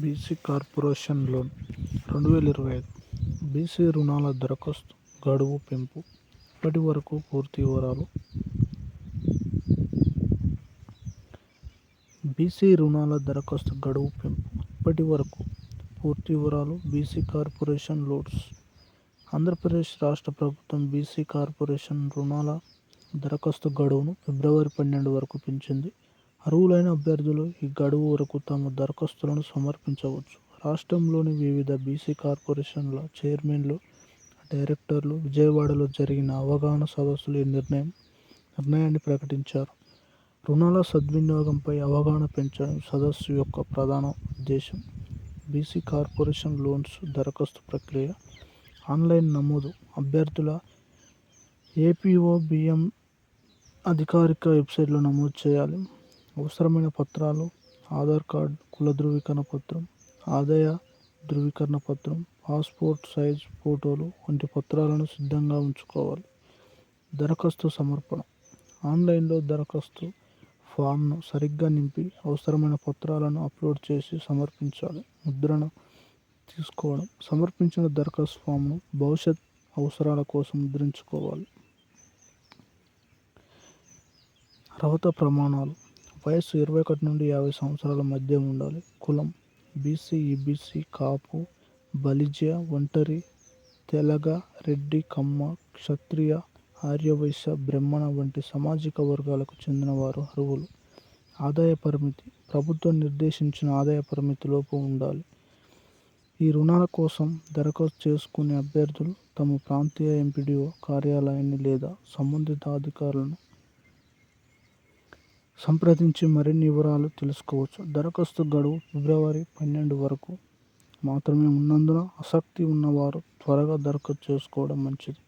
BC corporation loan రెండు వేల ఇరవై ఐదు బీసీ రుణాల దరఖాస్తు గడువు పెంపు ఇప్పటి వరకు పూర్తి వివరాలు. బీసీ రుణాల దరఖాస్తు గడువు పెంపు ఇప్పటి వరకు పూర్తి వివరాలు బీసీ కార్పొరేషన్ లోన్స్ ఆంధ్రప్రదేశ్ రాష్ట్ర ప్రభుత్వం బీసీ కార్పొరేషన్ రుణాల దరఖాస్తు గడువును ఫిబ్రవరి పన్నెండు వరకు పెంచింది. అర్హులైన అభ్యర్థులు ఈ గడువు వరకు తమ దరఖాస్తులను సమర్పించవచ్చు. రాష్ట్రంలోని వివిధ బీసీ కార్పొరేషన్ల చైర్మన్లు డైరెక్టర్లు విజయవాడలో జరిగిన అవగాహన సదస్సులో ఈ నిర్ణయం నిర్ణయాన్ని ప్రకటించారు. రుణాల సద్వినియోగంపై అవగాహన పెంచడం సదస్సు యొక్క ప్రధాన ఉద్దేశం. బీసీ కార్పొరేషన్ లోన్స్ దరఖాస్తు ప్రక్రియ. ఆన్లైన్ నమోదు. అభ్యర్థుల ఏపీఓ బిఎం అధికారిక వెబ్సైట్లో నమోదు చేయాలి. అవసరమైన పత్రాలు ఆధార్ కార్డ్ కుల ధృవీకరణ పత్రం ఆదాయ ధృవీకరణ పత్రం పాస్పోర్ట్ సైజ్ ఫోటోలు వంటి పత్రాలను సిద్ధంగా ఉంచుకోవాలి. దరఖాస్తు సమర్పణ. ఆన్లైన్లో దరఖాస్తు ఫామ్ను సరిగ్గా నింపి అవసరమైన పత్రాలను అప్లోడ్ చేసి సమర్పించాలి. ముద్రణ తీసుకోవడం. సమర్పించిన దరఖాస్తు ఫామ్ను భవిష్యత్ అవసరాల కోసం ముద్రించుకోవాలి. అర్హత ప్రమాణాలు. వయస్సు ఇరవై ఒకటి నుండి యాభై సంవత్సరాల మధ్య ఉండాలి. కులం బీసీ ఈబీసీ కాపు బలిజ్య ఒంటరి తెలగ రెడ్డి కమ్మ క్షత్రియ ఆర్యవైశ్య బ్రాహ్మణ వంటి సామాజిక వర్గాలకు చెందినవారు అర్హులు. ఆదాయ పరిమితి ప్రభుత్వం నిర్దేశించిన ఆదాయ పరిమితిలోపు ఉండాలి. ఈ రుణాల కోసం దరఖాస్తు చేసుకునే అభ్యర్థులు తమ ప్రాంతీయ ఎంపీడీఓ కార్యాలయాన్ని లేదా సంబంధిత అధికారులను సంప్రదించి మరిన్ని వివరాలు తెలుసుకోవచ్చు. దరఖాస్తు గడువు ఫిబ్రవరి పన్నెండు వరకు మాత్రమే ఉన్నందున ఆసక్తి ఉన్నవారు త్వరగా దరఖాస్తు చేసుకోవడం మంచిది.